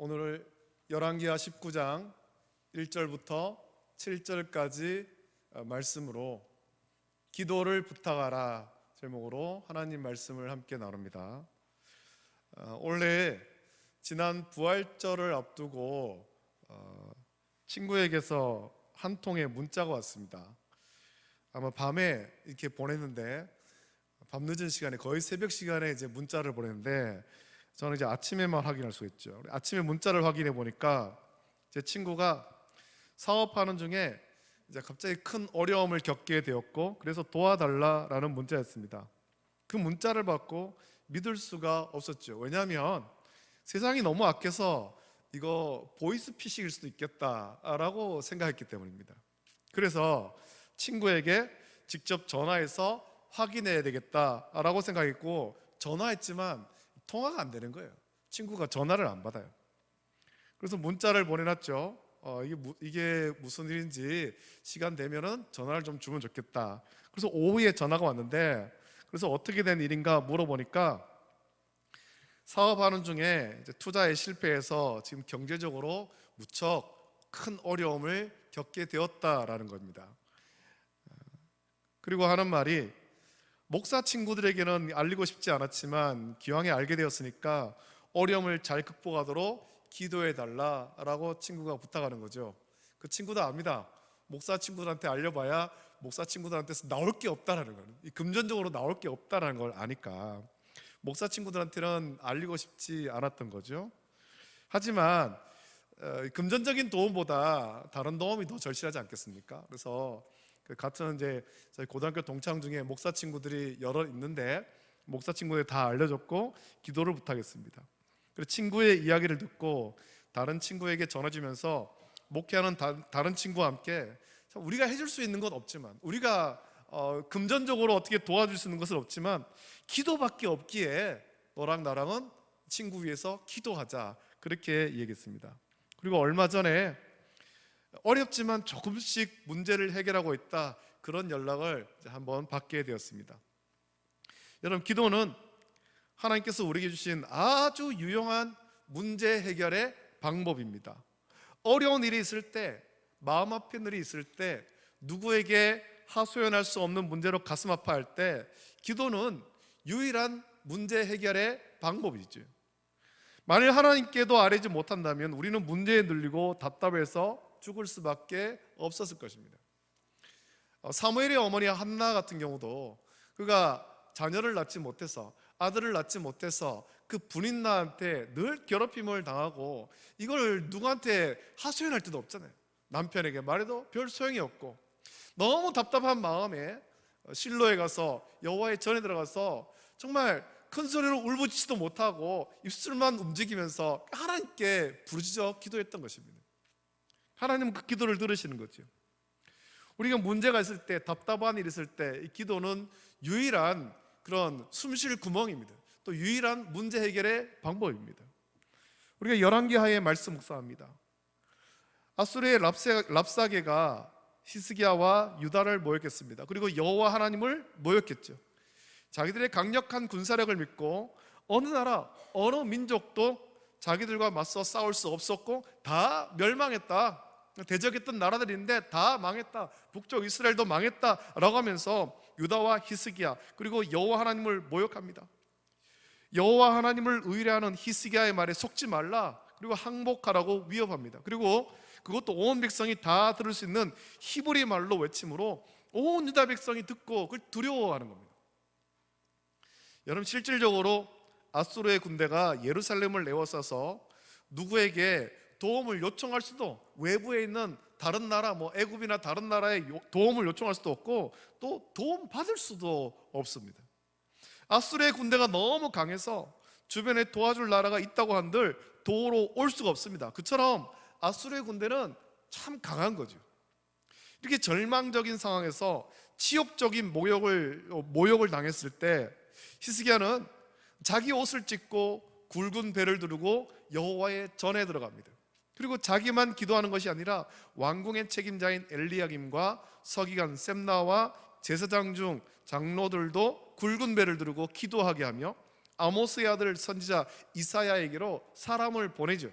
오늘 열왕기하 19장 1절부터 7절까지 어, 말씀으로 기도를 부탁하라 제목으로 하나님 말씀을 함께 나눕니다. 어, 원래 지난 부활절을 앞두고 어, 친구에게서 한 통의 문자가 왔습니다. 아마 밤에 이렇게 보냈는데 밤 늦은 시간에 거의 새벽 시간에 이제 문자를 보냈는데 저는 이제 아침에만 확인할 수 있죠. 아침에 문자를 확인해 보니까 제 친구가 사업하는 중에 이제 갑자기 큰 어려움을 겪게 되었고 그래서 도와달라라는 문자였습니다. 그 문자를 받고 믿을 수가 없었죠. 왜냐하면 세상이 너무 악해서 이거 보이스 피싱일 수도 있겠다라고 생각했기 때문입니다. 그래서 친구에게 직접 전화해서 확인해야 되겠다라고 생각했고 전화했지만 통화가 안 되는 거예요. 친구가 전화를 안 받아요. 그래서 문자를 보내놨죠. 어, 이게, 무, 이게 무슨 일인지 시간 되면은 전화를 좀 주면 좋겠다. 그래서 오후에 전화가 왔는데 그래서 어떻게 된 일인가 물어보니까 사업하는 중에 투자에 실패해서 지금 경제적으로 무척 큰 어려움을 겪게 되었다라는 겁니다. 그리고 하는 말이 목사 친구들에게는 알리고 싶지 않았지만 기왕에 알게 되었으니까 어려움을 잘 극복하도록 기도해 달라라고 친구가 부탁하는 거죠. 그 친구도 압니다. 목사 친구들한테 알려봐야 목사 친구들한테서 나올 게 없다라는 거는 이 금전적으로 나올 게 없다라는 걸 아니까 목사 친구들한테는 알리고 싶지 않았던 거죠. 하지만 어, 금전적인 도움보다 다른 도움이 더 절실하지 않겠습니까? 그래서 그 같은 이제 저희 고등학교 동창 중에 목사 친구들이 여러 있는데 목사 친구들 다 알려줬고 기도를 부탁했습니다. 그리고 친구의 이야기를 듣고 다른 친구에게 전해주면서 목회하는 다, 른 친구와 함께 우리가 해줄 수 있는 건 없지만 우리가 어, 금전적으로 어떻게 도와줄 수 있는 것은 없지만 기도밖에 없기에 너랑 나랑은 친구 위해서 기도하자 그렇게 얘기했습니다. 그리고 얼마 전에 어렵지만 조금씩 문제를 해결하고 있다 그런 연락을 한번 받게 되었습니다. 여러분 기도는 하나님께서 우리에게 주신 아주 유용한 문제 해결의 방법입니다. 어려운 일이 있을 때, 마음 아픈 일이 있을 때, 누구에게 하소연할 수 없는 문제로 가슴 아파할 때, 기도는 유일한 문제 해결의 방법이죠. 만일 하나님께도 아뢰지 못한다면 우리는 문제에 눌리고 답답해서 죽을 수밖에 없었을 것입니다. 어, 사무엘의 어머니 한나 같은 경우도 그가 자녀를 낳지 못해서 아들을 낳지 못해서 그 분인나한테 늘 괴롭힘을 당하고 이걸 누구한테 하소연할 데도 없잖아요. 남편에게 말해도 별 소용이 없고 너무 답답한 마음에 실로에 가서 여호와의 전에 들어가서 정말 큰 소리로 울부짖지도 못하고 입술만 움직이면서 하나님께 부르짖어 기도했던 것입니다. 하나님은 그 기도를 들으시는 거죠. 우리가 문제가 있을 때, 답답한 일 있을 때, 이 기도는 유일한 그런 숨쉴 구멍입니다. 또 유일한 문제 해결의 방법입니다. 우리가 열왕기하에 말씀 묵상합니다. 아수르의 랍세, 랍사 게가 히스기야와 유다를 모였겠습니다. 그리고 여호와 하나님을 모였겠죠. 자기들의 강력한 군사력을 믿고 어느 나라, 어느 민족도 자기들과 맞서 싸울 수 없었고 다 멸망했다. 대적했던 나라들인데 다 망했다. 북쪽 이스라엘도 망했다라고 하면서 유다와 히스기야 그리고 여호와 하나님을 모욕합니다. 여호와 하나님을 의뢰하는 히스기야의 말에 속지 말라. 그리고 항복하라고 위협합니다. 그리고 그것도 온 백성이 다 들을 수 있는 히브리 말로 외침으로 온 유다 백성이 듣고 그걸 두려워하는 겁니다. 여러분 실질적으로 아수르의 군대가 예루살렘을 내어싸서 누구에게 도움을 요청할 수도 외부에 있는 다른 나라 뭐 애굽이나 다른 나라에 도움을 요청할 수도 없고 또 도움 받을 수도 없습니다. 아수르의 군대가 너무 강해서 주변에 도와줄 나라가 있다고 한들 도로 올 수가 없습니다. 그처럼 아수르의 군대는 참 강한 거죠. 이렇게 절망적인 상황에서 치욕적인 모욕을 모욕을 당했을 때 히스기야는 자기 옷을 찢고 굵은 배를 두르고 여호와의 전에 들어갑니다. 그리고 자기만 기도하는 것이 아니라 왕궁의 책임자인 엘리야김과 서기관 셈나와 제사장 중 장로들도 굵은 배를 두르고 기도하게 하며 아모스의 아들 선지자 이사야에게로 사람을 보내죠.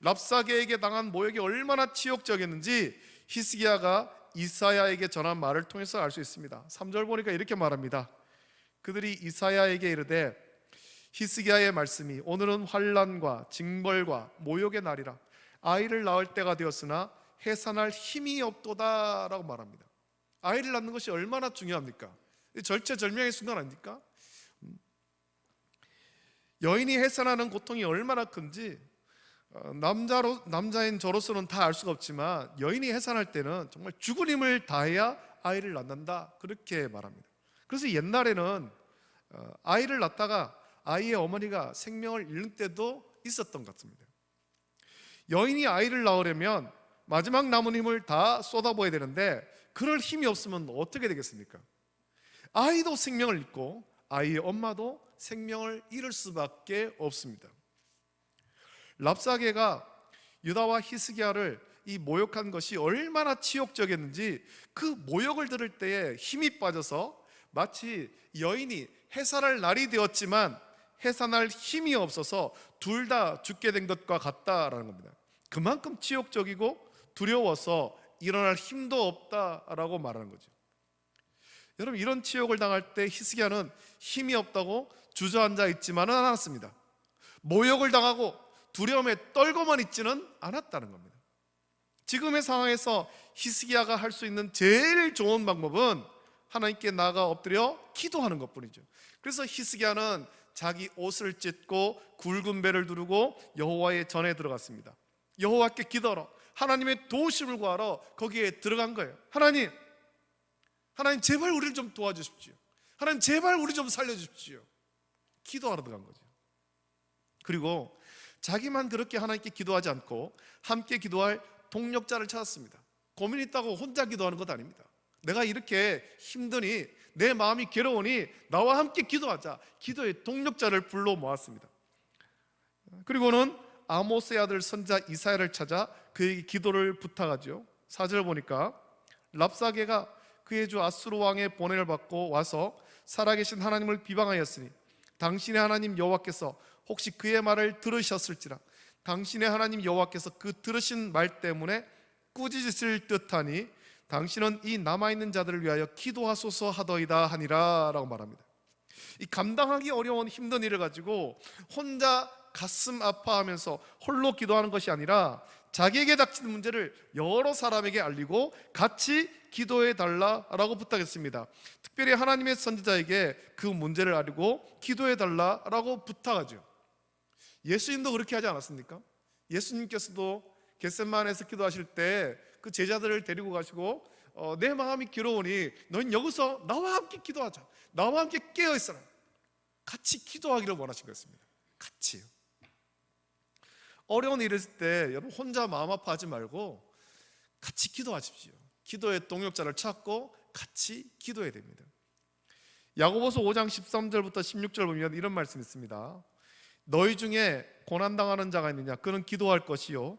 랍사게에게 당한 모욕이 얼마나 치욕적이었는지 히스기야가 이사야에게 전한 말을 통해서 알 수 있습니다. 3절 보니까 이렇게 말합니다. 그들이 이사야에게 이르되 히스기야의 말씀이 오늘은 환란과 징벌과 모욕의 날이라 아이를 낳을 때가 되었으나 해산할 힘이 없도다라고 말합니다. 아이를 낳는 것이 얼마나 중요합니까? 절체절명의 순간 아닙니까? 음. 여인이 해산하는 고통이 얼마나 큰지 어, 남자로 남자인 저로서는 다 알 수가 없지만 여인이 해산할 때는 정말 죽을 힘을 다해야 아이를 낳는다 그렇게 말합니다. 그래서 옛날에는 어, 아이를 낳다가 아이의 어머니가 생명을 잃는 때도 있었던 것 같습니다. 여인이 아이를 낳으려면 마지막 남은 힘을 다 쏟아부어야 되는데 그럴 힘이 없으면 어떻게 되겠습니까? 아이도 생명을 잃고 아이의 엄마도 생명을 잃을 수밖에 없습니다. 랍사게가 유다와 히스기야를 이 모욕한 것이 얼마나 치욕적이었는지 그 모욕을 들을 때에 힘이 빠져서 마치 여인이 해산할 날이 되었지만 해산할 힘이 없어서 둘 다 죽게 된 것과 같다라는 겁니다. 그만큼 치욕적이고 두려워서 일어날 힘도 없다라고 말하는 거죠. 여러분 이런 치욕을 당할 때 히스기야는 힘이 없다고 주저앉아 있지만은 않았습니다. 모욕을 당하고 두려움에 떨고만 있지는 않았다는 겁니다. 지금의 상황에서 히스기야가 할 수 있는 제일 좋은 방법은 하나님께 나가 엎드려 기도하는 것뿐이죠. 그래서 히스기야는 자기 옷을 찢고 굵은 배를 두르고 여호와의 전에 들어갔습니다. 여호와께 기도하러 하나님의 도우심을 구하러 거기에 들어간 거예요. 하나님, 하나님 제발 우리를 좀 도와주십시오. 하나님 제발 우리 좀 살려주십시오. 기도하러 들어간 거죠. 그리고 자기만 그렇게 하나님께 기도하지 않고 함께 기도할 동력자를 찾았습니다. 고민 있다고 혼자 기도하는 것 아닙니다. 내가 이렇게 힘드니 내 마음이 괴로우니 나와 함께 기도하자. 기도의 동력자를 불러 모았습니다. 그리고는 아모스의 아들 선자 이사야를 찾아 그에게 기도를 부탁하죠. 사절 보니까 랍사게가 그의 주 아수르 왕의 보냄을 받고 와서 살아계신 하나님을 비방하였으니 당신의 하나님 여호와께서 혹시 그의 말을 들으셨을지라 당신의 하나님 여호와께서 그 들으신 말 때문에 꾸짖으실 듯하니 당신은 이 남아 있는 자들을 위하여 기도하소서 하더이다 하니라 라고 말합니다. 이 감당하기 어려운 힘든 일을 가지고 혼자 가슴 아파하면서 홀로 기도하는 것이 아니라 자기에게 닥친 문제를 여러 사람에게 알리고 같이 기도해 달라라고 부탁했습니다. 특별히 하나님의 선지자에게 그 문제를 알리고 기도해 달라라고 부탁하죠. 예수님도 그렇게 하지 않았습니까? 예수님께서도 겟셋만에서 기도하실 때 그 제자들을 데리고 가시고 어, 내 마음이 괴로우니 너는 여기서 나와 함께 기도하자. 나와 함께 깨어 있어라. 같이 기도하기를 원하신 것입니다. 같이요. 어려운 일이 있을 때 여러분 혼자 마음 아파하지 말고 같이 기도하십시오. 기도의 동력자를 찾고 같이 기도해야 됩니다. 야고보서 5장 13절부터 16절 보면 이런 말씀이 있습니다. 너희 중에 고난 당하는 자가 있느냐 그는 기도할 것이요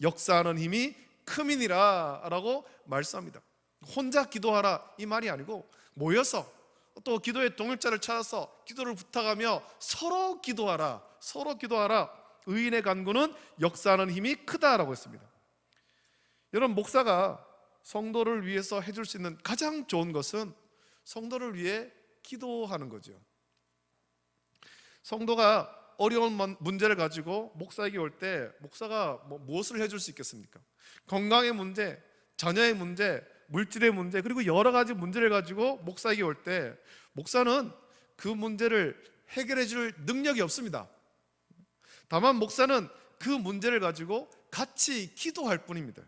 역사하는 힘이 크민이라라고 말씀합니다 혼자 기도하라 이 말이 아니고 모여서 또 기도의 동역자를 찾아서 기도를 부탁하며 서로 기도하라 서로 기도하라 의인의 간구는 역사하는 힘이 크다라고 했습니다. 여러분 목사가 성도를 위해서 해줄 수 있는 가장 좋은 것은 성도를 위해 기도하는 거죠. 성도가 어려운 문제를 가지고 목사에게 올 때 목사가 뭐 무엇을 해줄 수 있겠습니까? 건강의 문제, 자녀의 문제, 물질의 문제 그리고 여러 가지 문제를 가지고 목사에게 올 때 목사는 그 문제를 해결해 줄 능력이 없습니다. 다만 목사는 그 문제를 가지고 같이 기도할 뿐입니다.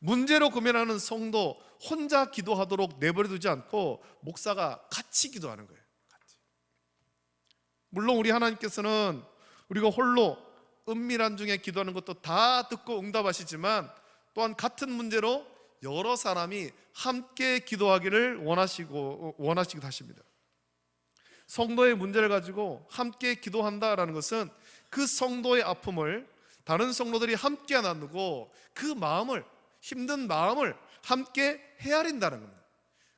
문제로 고민하는 성도 혼자 기도하도록 내버려 두지 않고 목사가 같이 기도하는 거예요. 물론 우리 하나님께서는 우리가 홀로 은밀한 중에 기도하는 것도 다 듣고 응답하시지만 또한 같은 문제로 여러 사람이 함께 기도하기를 원하시고 원하시기도 하십니다. 성도의 문제를 가지고 함께 기도한다라는 것은 그 성도의 아픔을 다른 성도들이 함께 나누고 그 마음을 힘든 마음을 함께 헤아린다는 겁니다.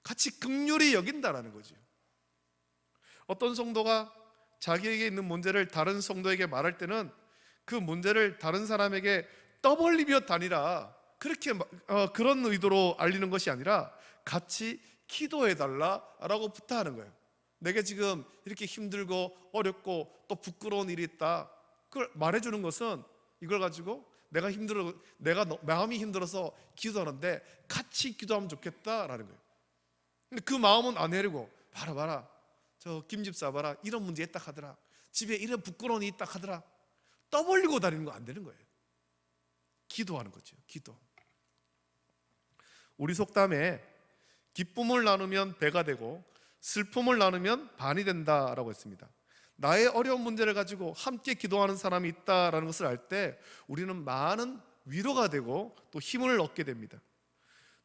같이 극률이 여긴다라는 거죠. 어떤 성도가 자기에게 있는 문제를 다른 성도에게 말할 때는 그 문제를 다른 사람에게 떠벌리며 다니라 그렇게 마- 어, 그런 의도로 알리는 것이 아니라 같이 기도해 달라라고 부탁하는 거예요. 내게 지금 이렇게 힘들고 어렵고 또 부끄러운 일이 있다. 그걸 말해 주는 것은 이걸 가지고 내가 힘들어 내가 너- 마음이 힘들어서 기도하는데 같이 기도하면 좋겠다라는 거예요. 근데 그 마음은 안 내리고 봐라 봐라 저 김집사 봐라 이런 문제 있다 하더라 집에 이런 부끄러운 일이 있다 하더라 떠벌리고 다니는 거 안 되는 거예요. 기도하는 거죠. 기도. 우리 속담에 기쁨을 나누면 배가 되고 슬픔을 나누면 반이 된다라고 했습니다. 나의 어려운 문제를 가지고 함께 기도하는 사람이 있다라는 것을 알 때 우리는 많은 위로가 되고 또 힘을 얻게 됩니다.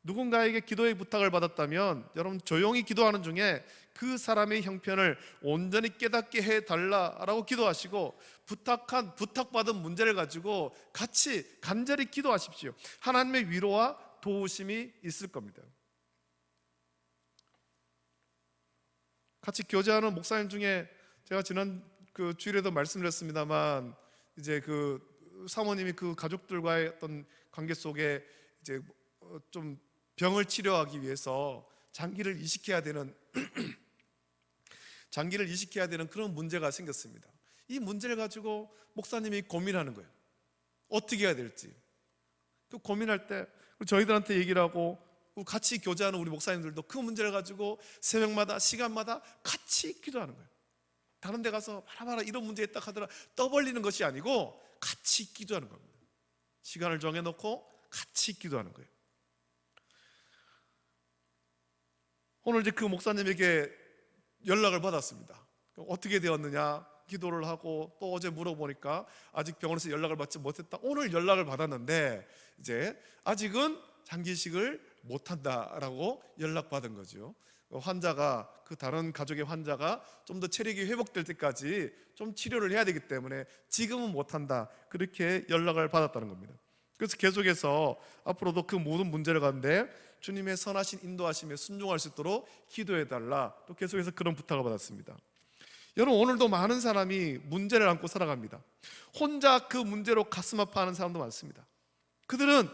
누군가에게 기도의 부탁을 받았다면 여러분 조용히 기도하는 중에 그 사람의 형편을 온전히 깨닫게 해 달라라고 기도하시고 부탁한 부탁받은 문제를 가지고 같이 간절히 기도하십시오. 하나님의 위로와 도우심이 있을 겁니다. 같이 교제하는 목사님 중에 제가 지난 그 주일에도 말씀드렸습니다만 이제 그 사모님이 그 가족들과의 어떤 관계 속에 이제 어, 좀 병을 치료하기 위해서 장기를 이식해야 되는 장기를 이식해야 되는 그런 문제가 생겼습니다. 이 문제를 가지고 목사님이 고민하는 거예요. 어떻게 해야 될지. 그 고민할 때 저희들한테 얘기를 하고 같이 교제하는 우리 목사님들도 그 문제를 가지고 새벽마다 시간마다 같이 기도하는 거예요. 다른 데 가서 바라바라 이런 문제 있다 하더라 떠벌리는 것이 아니고 같이 기도하는 겁니다. 시간을 정해놓고 같이 기도하는 거예요. 오늘 이제 그 목사님에게 연락을 받았습니다. 어떻게 되었느냐 기도를 하고 또 어제 물어보니까 아직 병원에서 연락을 받지 못했다. 오늘 연락을 받았는데 이제 아직은 장기식을 못한다라고 연락받은 거죠. 환자가 그 다른 가족의 환자가 좀 더 체력이 회복될 때까지 좀 치료를 해야 되기 때문에 지금은 못한다 그렇게 연락을 받았다는 겁니다. 그래서 계속해서 앞으로도 그 모든 문제를 가는데 주님의 선하신 인도하심에 순종할 수 있도록 기도해 달라 또 계속해서 그런 부탁을 받았습니다. 여러분 오늘도 많은 사람이 문제를 안고 살아갑니다. 혼자 그 문제로 가슴 아파하는 사람도 많습니다. 그들은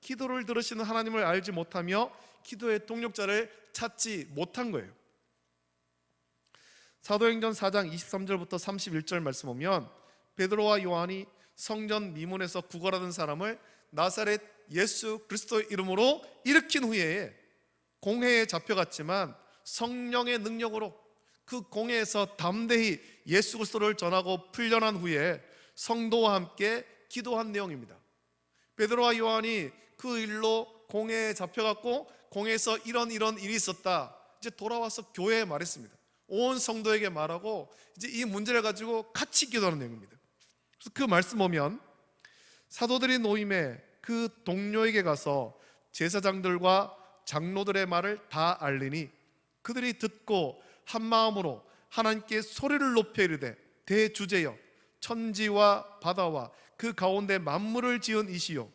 기도를 들으시는 하나님을 알지 못하며 기도의 동력자를 찾지 못한 거예요. 사도행전 4장 23절부터 31절 말씀 보면 베드로와 요한이 성전 미문에서 구걸하던 사람을 나사렛 예수 그리스도의 이름으로 일으킨 후에 공회에 잡혀갔지만 성령의 능력으로 그 공회에서 담대히 예수 그리스도를 전하고 풀려난 후에 성도와 함께 기도한 내용입니다. 베드로와 요한이 그 일로 공회에 잡혀갔고 공회에서 이런 이런 일이 있었다. 이제 돌아와서 교회에 말했습니다. 온 성도에게 말하고 이제 이 문제를 가지고 같이 기도하는 내용입니다. 그래서 그 말씀 보면 사도들이 노임에 그 동료에게 가서 제사장들과 장로들의 말을 다 알리니 그들이 듣고 한 마음으로 하나님께 소리를 높여 이르되 대주제여 천지와 바다와 그 가운데 만물을 지은 이시요.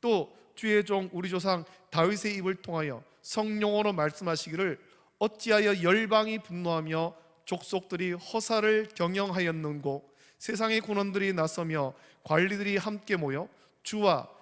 또 주의 종 우리 조상 다윗의 입을 통하여 성령으로 말씀하시기를 어찌하여 열방이 분노하며 족속들이 허사를 경영하였는고 세상의 군원들이 나서며 관리들이 함께 모여 주와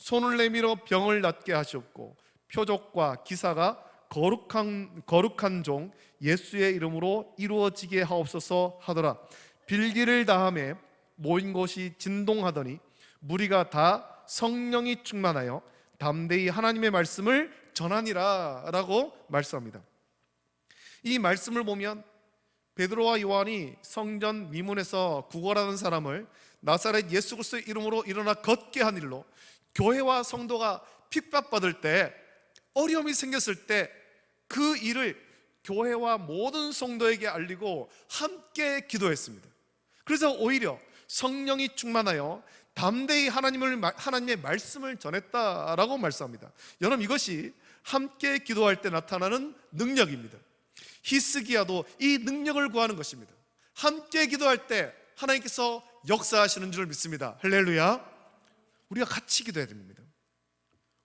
손을 내밀어 병을 낫게 하시옵고 표적과 기사가 거룩한 거룩한 종 예수의 이름으로 이루어지게 하옵소서 하더라 빌기를 다함에 모인 곳이 진동하더니 무리가 다 성령이 충만하여 담대히 하나님의 말씀을 전하니라라고 말씀합니다. 이 말씀을 보면 베드로와 요한이 성전 미문에서 구걸하는 사람을 나사렛 예수 그리스도의 이름으로 일어나 걷게 한 일로 교회와 성도가 핍박받을 때 어려움이 생겼을 때 그 일을 교회와 모든 성도에게 알리고 함께 기도했습니다. 그래서 오히려 성령이 충만하여 담대히 하나님을 하나님의 말씀을 전했다라고 말씀합니다. 여러분 이것이 함께 기도할 때 나타나는 능력입니다. 히스기야도 이 능력을 구하는 것입니다. 함께 기도할 때 하나님께서 역사하시는 줄 믿습니다. 할렐루야. 우리가 같이 기도해야 됩니다.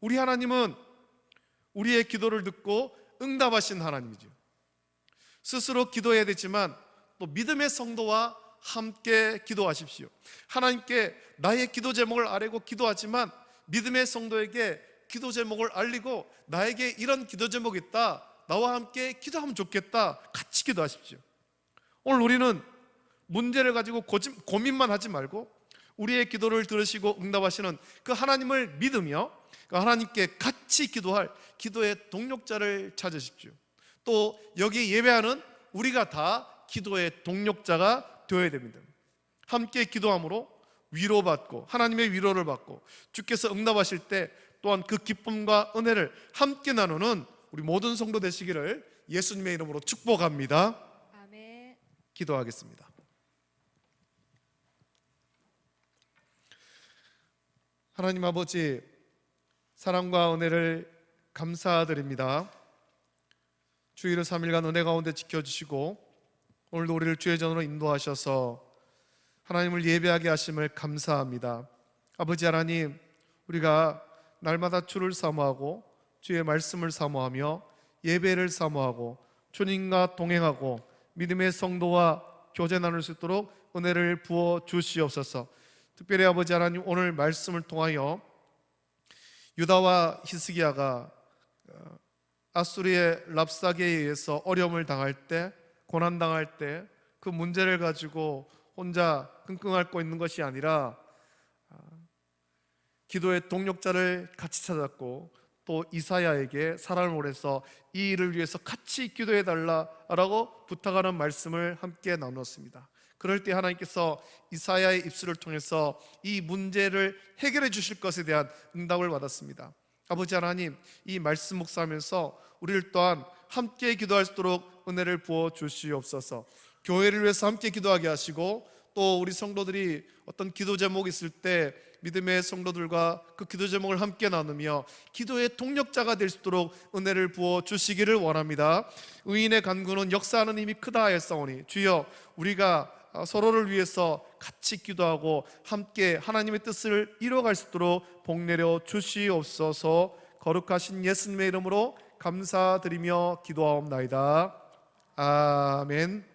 우리 하나님은 우리의 기도를 듣고 응답하신 하나님이죠. 스스로 기도해야 되지만 또 믿음의 성도와 함께 기도하십시오. 하나님께 나의 기도 제목을 아뢰고 기도하지만 믿음의 성도에게 기도 제목을 알리고 나에게 이런 기도 제목이 있다. 나와 함께 기도하면 좋겠다. 같이 기도하십시오. 오늘 우리는 문제를 가지고 고민만 하지 말고 우리의 기도를 들으시고 응답하시는 그 하나님을 믿으며 그 하나님께 같이 기도할 기도의 동력자를 찾으십시오. 또 여기 예배하는 우리가 다 기도의 동력자가 되어야 됩니다. 함께 기도함으로 위로받고 하나님의 위로를 받고 주께서 응답하실 때 또한 그 기쁨과 은혜를 함께 나누는 우리 모든 성도 되시기를 예수님의 이름으로 축복합니다. 아멘. 기도하겠습니다. 하나님 아버지 사랑과 은혜를 감사드립니다. 주일을 3일간 은혜 가운데 지켜주시고 오늘도 우리를 주의 전으로 인도하셔서 하나님을 예배하게 하심을 감사합니다. 아버지 하나님, 우리가 날마다 주를 사모하고 주의 말씀을 사모하며 예배를 사모하고 주님과 동행하고 믿음의 성도와 교제 나눌 수 있도록 은혜를 부어 주시옵소서. 특별히 아버지 하나님 오늘 말씀을 통하여 유다와 히스기야가 어, 아수리의 랍사게에 의해서 어려움을 당할 때 고난 당할 때 그 문제를 가지고 혼자 끙끙 앓고 있는 것이 아니라 아, 기도의 동력자를 같이 찾았고 또 이사야에게 사람을 보내서 이 일을 위해서 같이 기도해 달라라고 부탁하는 말씀을 함께 나누었습니다. 그럴 때 하나님께서 이사야의 입술을 통해서 이 문제를 해결해 주실 것에 대한 응답을 받았습니다. 아버지 하나님, 이 말씀 묵상하면서 우리를 또한 함께 기도할 수 있도록 은혜를 부어 주시옵소서. 교회를 위해서 함께 기도하게 하시고 또 우리 성도들이 어떤 기도 제목이 있을 때 믿음의 성도들과 그 기도 제목을 함께 나누며 기도의 동력자가 될 수 있도록 은혜를 부어 주시기를 원합니다. 의인의 간구는 역사하는 힘이 크다 했사오니 주여 우리가 서로를 위해서 같이 기도하고 함께 하나님의 뜻을 이뤄갈 수 있도록 복 내려 주시옵소서 거룩하신 예수님의 이름으로 감사드리며 기도하옵나이다. 아멘.